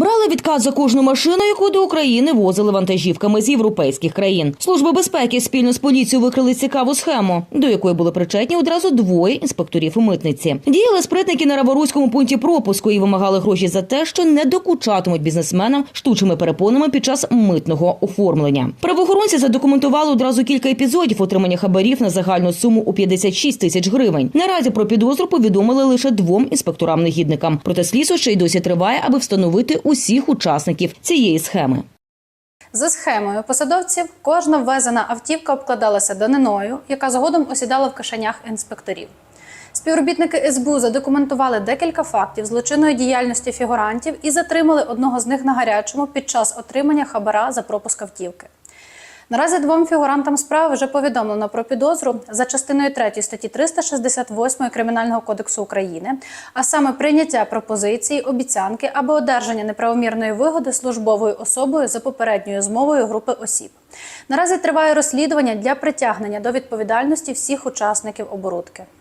Брали відкат за кожну машину, яку до України возили вантажівками з європейських країн. Служба безпеки спільно з поліцією викрили цікаву схему, до якої були причетні одразу двоє інспекторів у митниці. Діяли спритники на Раворуському пункті пропуску і вимагали гроші за те, що не докучатимуть бізнесменам штучними перепонами під час митного оформлення. Правоохоронці задокументували одразу кілька епізодів отримання хабарів на загальну суму у 56 тисяч гривень. Наразі про підозру повідомили лише двом інспекторам-негідникам. Проте слідство ще й досі триває, аби встановити усіх учасників цієї схеми. За схемою посадовців кожна ввезена автівка обкладалася даниною, яка згодом осідала в кишенях інспекторів. Співробітники СБУ задокументували декілька фактів злочинної діяльності фігурантів і затримали одного з них на гарячому під час отримання хабара за пропуск автівки. Наразі двом фігурантам справи вже повідомлено про підозру за частиною 3 статті 368 Кримінального кодексу України, а саме прийняття пропозиції, обіцянки або одержання неправомірної вигоди службовою особою за попередньою змовою групи осіб. Наразі триває розслідування для притягнення до відповідальності всіх учасників оборудки.